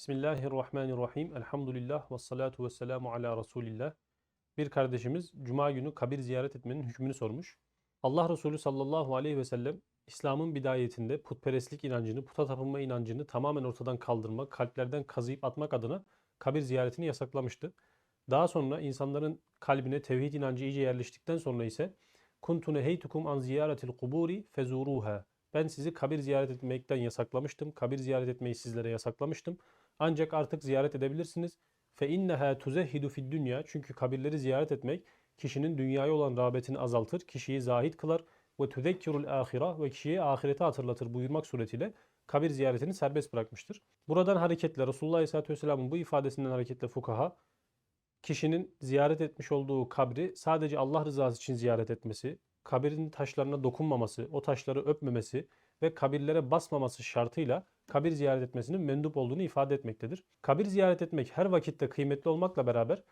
Bismillahirrahmanirrahim. Elhamdülillah ve salatu ve selamu ala Resulillah. Bir kardeşimiz Cuma günü kabir ziyaret etmenin hükmünü sormuş. Allah Resulü sallallahu aleyhi ve sellem İslam'ın bidayetinde putperestlik inancını, puta tapınma inancını tamamen ortadan kaldırmak, kalplerden kazıyıp atmak adına kabir ziyaretini yasaklamıştı. Daha sonra insanların kalbine tevhid inancı iyice yerleştikten sonra ise kuntu neheytukum an ziyaretil kuburi fezuruha. Ben sizi kabir ziyaret etmekten yasaklamıştım. Kabir ziyaret etmeyi sizlere yasaklamıştım. Ancak artık ziyaret edebilirsiniz. Fe inneha tuzehhidu fid dünya. Çünkü kabirleri ziyaret etmek kişinin dünyaya olan rağbetini azaltır, kişiyi zahid kılar ve tuzekkirul ahira ve kişiye ahireti hatırlatır buyurmak suretiyle kabir ziyaretini serbest bırakmıştır. Buradan hareketle Resulullah Aleyhisselatü Vesselam'ın bu ifadesinden hareketle fukaha kişinin ziyaret etmiş olduğu kabri sadece Allah rızası için ziyaret etmesi, kabirin taşlarına dokunmaması, o taşları öpmemesi ve kabirlere basmaması şartıyla kabir ziyaret etmesinin mendup olduğunu ifade etmektedir. Kabir ziyaret etmek her vakitte kıymetli olmakla beraber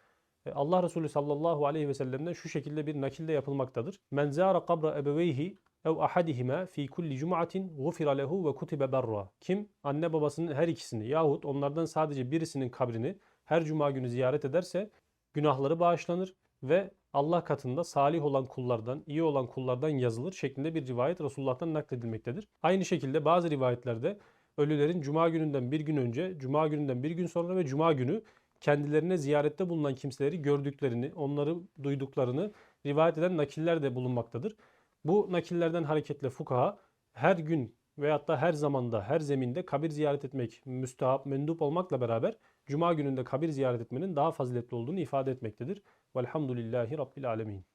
e, Allah Resulü sallallahu aleyhi ve sellem'den şu şekilde bir nakilde yapılmaktadır. Men zâra kabra ebeveyhi ev ahadihima fi kulli cum'atin gufira lehu ve kutibe berra. Kim anne babasının her ikisini yahut onlardan sadece birisinin kabrini her cuma günü ziyaret ederse günahları bağışlanır ve Allah katında salih olan kullardan, iyi olan kullardan yazılır şeklinde bir rivayet Resulullah'tan nakledilmektedir. Aynı şekilde bazı rivayetlerde ölülerin cuma gününden bir gün önce, cuma gününden bir gün sonra ve cuma günü kendilerine ziyarette bulunan kimseleri gördüklerini, onları duyduklarını rivayet eden nakiller de bulunmaktadır. Bu nakillerden hareketle fukaha her gün veyahut da her zamanda, her zeminde kabir ziyaret etmek müstahap, mendup olmakla beraber Cuma gününde kabir ziyaret etmenin daha faziletli olduğunu ifade etmektedir. Velhamdülillahi Rabbil Alemin.